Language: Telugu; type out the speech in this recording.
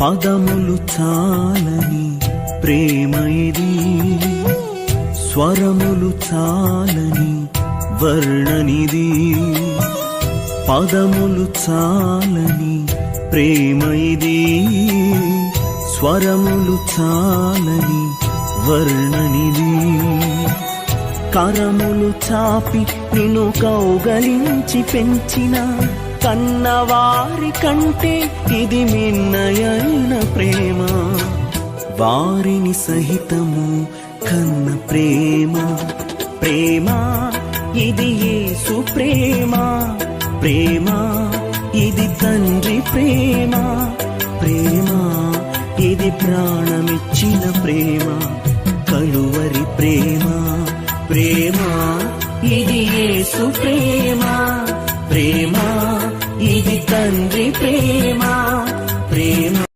పదములు చాలని ప్రేమ ఇది. స్వరములు చాలని వర్ణనిది. పదములు చాలని ప్రేమ ఇది. స్వరములు చాలని వర్ణనిది. కరములు చాపి నిన్ను కౌగలించి పెంచిన కన్నవారి కంటే ఇది మిన్నయైన వారిని సహితము కన్న ప్రేమ ప్రేమ ఇది యేసు ప్రేమ ప్రేమ ఇది తండ్రి ప్రేమ ప్రేమ ఇది ప్రాణమిచ్చిన ప్రేమ కలువరి ప్రేమ ప్రేమ ఇది యేసు ప్రేమ.